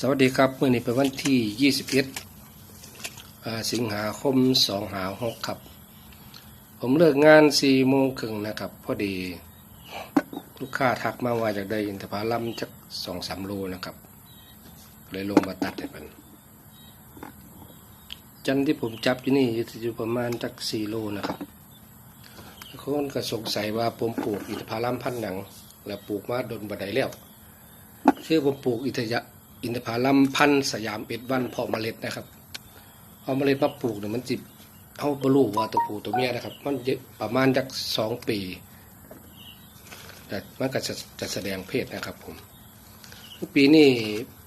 สวัสดีครับเมื่อนี้เป็นวันที่ 21 สิงหาคม 2 หา6ครับ ผมเลิกงาน4โมงครึ่งนะครับ พอดีลูกค้าทักมาว่าอยากได้อินทผลัมจักสองสามโลนะครับ เลยลงมาตัดให้มันจันที่ผมจับอยู่นี่อยู่ประมาณจักสี่โลนะครับคนก็สงสัยว่าผมปลูกอินทผลัมพันหนัง แล้วปลูกมาโดนบันไดแล้วคือผมปลูกอิทยะ อินทผลัมพันธ์สยามเอ็ดวันเพาะเมล็ดนะครับเอาเมล็ดมาปลูกเนี่ยมันจิบเอาบลูว่าตัวผู้ตัวเมียนะครับ มันเยอะประมาณจากสองปีแต่มันก็จะจะแสดงเพศนะครับผม ปีนี้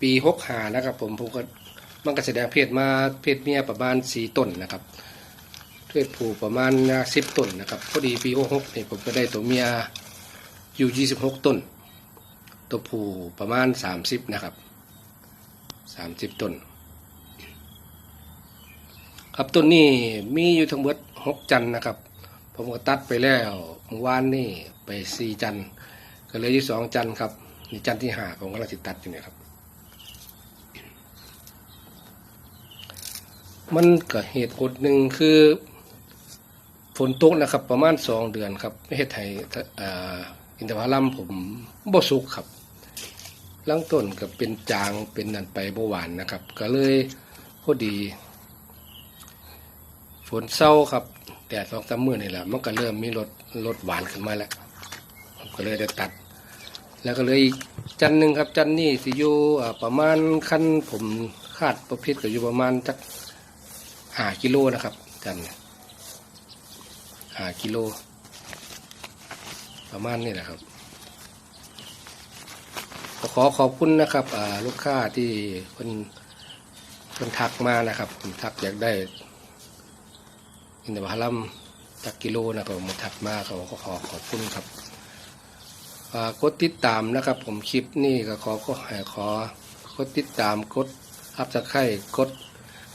ปีหกหานะครับ ผมผมก็มันก็แสดงเพศมาเพศเมียประมาณสี่ต้นนะครับเพศผู้ประมาณสิบต้นนะครับพอดีปีหกหกเนี่ยผมก็ได้ตัวเมียอยู่ยี่สิบหกต้น ตัวผู้ประมาณสามสิบนะครับ สามสิบต้น ครับต้นนี้มีอยู่ทั้งหมดหกจันนะครับ ผมก็ตัดไปแล้วเมื่อวานนี่ไปสี่จันก็เหลยที่สองจันครับนี่จันที่ห้าผมกำลังติดตัดอยู่เนี่ยครับ มันก็เหตุผลหนึ่งคือฝนตกนะครับ ประมาณสองเดือนครับไม่เฮ็ดให้อ่าอินทผลัมผมบ่สุกครับ ลังต้นก็เป็นจางเป็นนันไปบ่หวานนะครับ ก็เลยพอดี ฝนเศร้าครับแดดสองสามมื้อนี่แหละมันก็เริ่มมีรสรสหวานขึ้นมาแล้วก็เลยได้ตัด แล้วก็เลยจันหนึ่งครับจันนี่สิอยู่ประมาณขั้นผมคาดประเภทก็อยู่ประมาณจักห้ากิโลนะครับ จันห้ากิโล ประมาณนี้แหละครับ ก็ขอขอบคุณนะครับลูกค้าที่คนคนทักมานะครับผมทักอยากได้อินทผลัมจากกิโลนะครับผมาถัดมาเขาก็ขอขอบคุณครับกดติดตามนะครับ ผมคลิปนี้ก็ขอก็ขอกดติดตามกดอัพจะไข่กด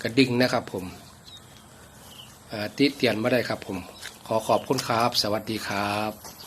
กระดิ่งนะครับ ผมติเตียนมาได้ครับ ผม ขอขอบคุณครับ สวัสดีครับ